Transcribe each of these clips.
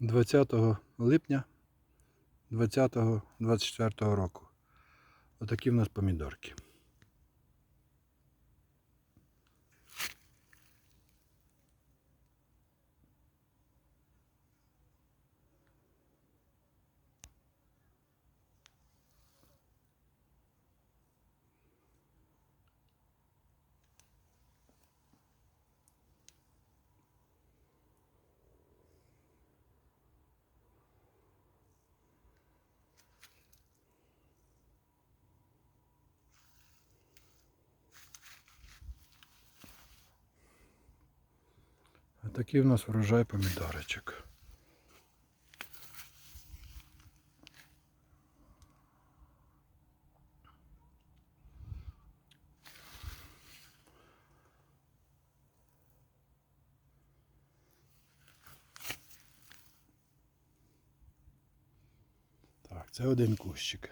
20 липня 2024 року. Отакі в нас помідорки. Отакий в нас врожай помідорочок. Так, це один кущик.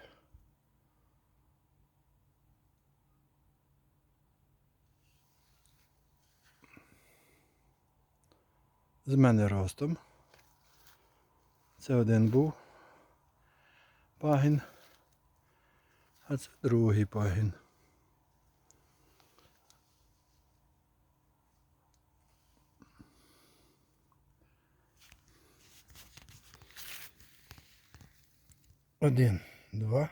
З мене ростом. Це один був пагін, а це другий пагін. Один, два,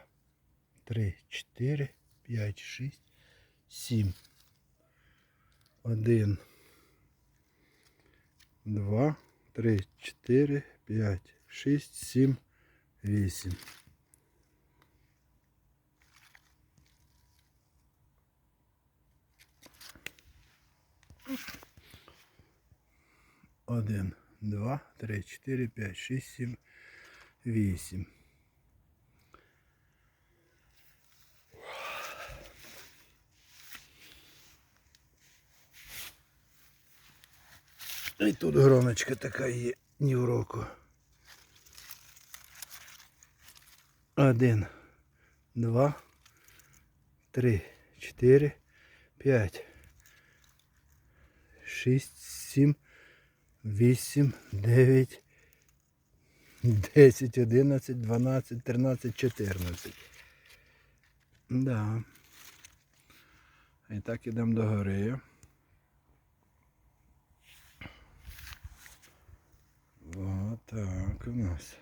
три, чотири, п'ять, шість, сім. Один, два, три, чотири, п'ять, шість, сім, вісім. Один, два, три, чотири, п'ять, шість, сім, вісім. І тут гроночка така є ні в року. Один, два, три, чотири, п'ять, шість, сім, вісім, дев'ять, десять, одинадцять, дванадцять, тринадцять, чотирнадцять. Да. І так ідемо до гори. У нас.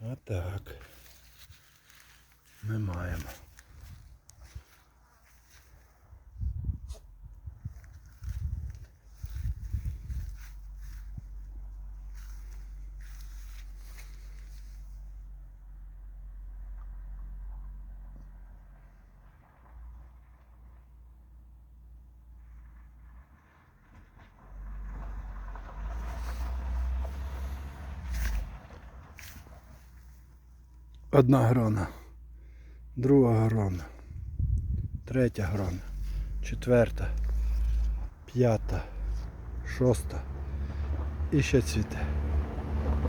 А так. Ми маємо. Одна грона, друга грона, третя грона, четверта, п'ята, шоста. І ще цвіте.